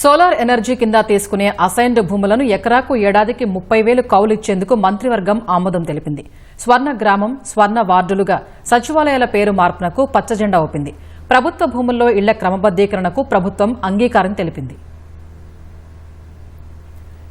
Solar energy కింద తీసుకునే assigned భూములను ఎకరాకు ఏడాదికి ముప్పై వేలు కౌలిచ్చేందుకు మంత్రివర్గం ఆమోదం తెలిపింది. స్వర్ణ గ్రామం స్వర్ణ వార్డులుగా సచివాలయాల పేరు మార్పునకు పచ్చజెండా ఊపింది. ప్రభుత్వ భూముల్లో ఇళ్ళ క్రమబద్దీకరణకు ప్రభుత్వం అంగీకారం తెలిపింది.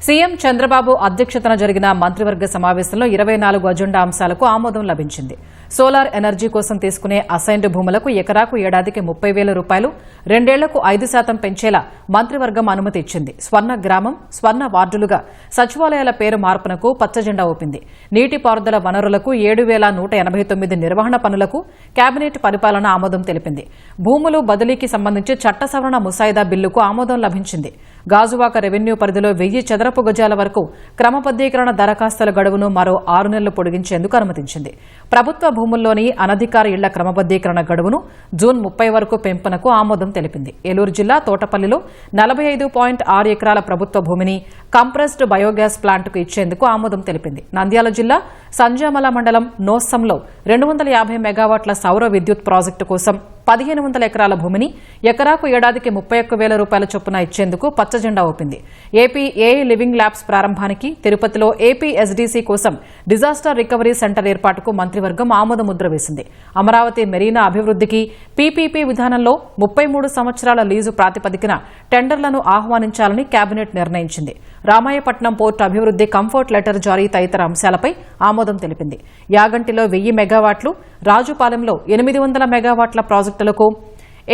సీఎం చంద్రబాబు అధ్యక్షతన జరిగిన మంత్రివర్గ సమావేశంలో ఇరవై నాలుగు అజెండా అంశాలకు ఆమోదం లభించింది. సోలార్ ఎనర్జీ కోసం తీసుకునే అసైన్డ్ భూములకు ఎకరాకు ఏడాదికి ముప్పై వేల రూపాయలు రెండేళ్ళకు ఐదు శాతం పెంచేలా మంత్రివర్గం అనుమతి ఇచ్చింది. స్వర్ణ గ్రామం స్వర్ణ వార్డులుగా సచివాలయాల పేరు మార్పునకు పచ్చజెండా ఊపింది. నీటిపారుదల వనరులకు ఏడు వేల నూట ఎనభై తొమ్మిది నిర్వహణ పనులకు కేబినెట్ పరిపాలన ఆమోదం తెలిపింది. భూములు బదిలీకి సంబంధించి చట్ట సవరణ ముసాయిదా బిల్లుకు ఆమోదం లభించింది. గాజువాక రెవెన్యూ పరిధిలో వెయ్యి చదరపు గజాల వరకు క్రమబద్దీకరణ దరఖాస్తుల గడువును మరో ఆరు నెలలు పొడిగించేందుకు అనుమతించింది. ప్రభుత్వ భూముల్లోని అనధికార ఇళ్ళ క్రమబద్దీకరణ గడువును జూన్ ముప్పై వరకు పెంపునకు ఆమోదం తెలిపింది. ఏలూరు జిల్లా తోటపల్లిలో నలభై ఐదు పాయింట్ ఆరు ఎకరాల ప్రభుత్వ భూమిని కంప్రెస్డ్ బయోగ్యాస్ ప్లాంట్కు ఇచ్చేందుకు ఆమోదం తెలిపింది. నంద్యాల జిల్లా సంజామల మండలం నోస్సంలో రెండు వందల యాభై మెగావాట్ల సౌర విద్యుత్ ప్రాజెక్టు కోసం పదిహేను వందల ఎకరాల భూమిని ఎకరాకు ఏడాదికి ముప్పై ఒక్క వేల రూపాయల చొప్పున ఇచ్చేందుకు పచ్చజెండా ఊపింది. ఏపీ ఏఐ లివింగ్ ల్యాబ్స్ ప్రారంభానికి తిరుపతిలో ఏపీ ఎస్డీసీ కోసం డిజాస్టర్ రికవరీ సెంటర్ ఏర్పాటుకు మంత్రివర్గం ఆమోద ముద్ర వేసింది. అమరావతి మెరీనా అభివృద్ధికి పీపీపీ విధానంలో ముప్పై మూడు సంవత్సరాల లీజు ప్రాతిపదికన టెండర్లను ఆహ్వానించాలని కేబినెట్ నిర్ణయించింది. రామాయపట్నం పోర్టు అభివృద్ది కంఫర్ట్ లెటర్ జారీ తదితర అంశాలపై ఆమోదం తెలిపింది. యాగంటిలో వెయ్యి మెగావాట్లు రాజుపాలెంలో ఎనిమిది వందల మెగావాట్ల ప్రాజెక్టులకు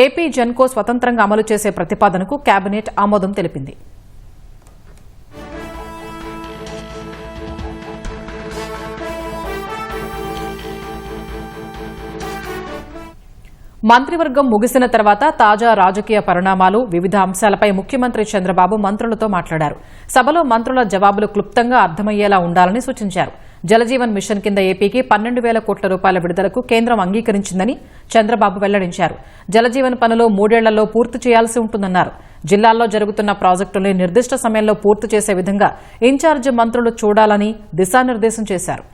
ఏపీ జెన్కో స్వతంత్రంగా అమలు చేసే ప్రతిపాదనకు కేబినెట్ ఆమోదం తెలిపింది. మంత్రివర్గం ముగిసిన తర్వాత తాజా రాజకీయ పరిణామాలు వివిధ అంశాలపై ముఖ్యమంత్రి చంద్రబాబు మంత్రులతో మాట్లాడారు. సభలో మంత్రుల జవాబులు క్లుప్తంగా అర్థమయ్యేలా ఉండాలని సూచించారు. జలజీవన్ మిషన్ కింద ఏపీకి పన్నెండు వేల కోట్ల రూపాయల విడుదలకు కేంద్రం అంగీకరించిందని చంద్రబాబు వెల్లడించారు. జలజీవన్ పనులు మూడేళ్ళలో పూర్తి చేయాల్సి ఉంటుందన్నారు. జిల్లాల్లో జరుగుతున్న ప్రాజెక్టుల్ని నిర్దిష్ట సమయంలో పూర్తి చేసే విధంగా ఇన్ఛార్జి మంత్రులు చూడాలని దిశానిర్దేశం చేశారు.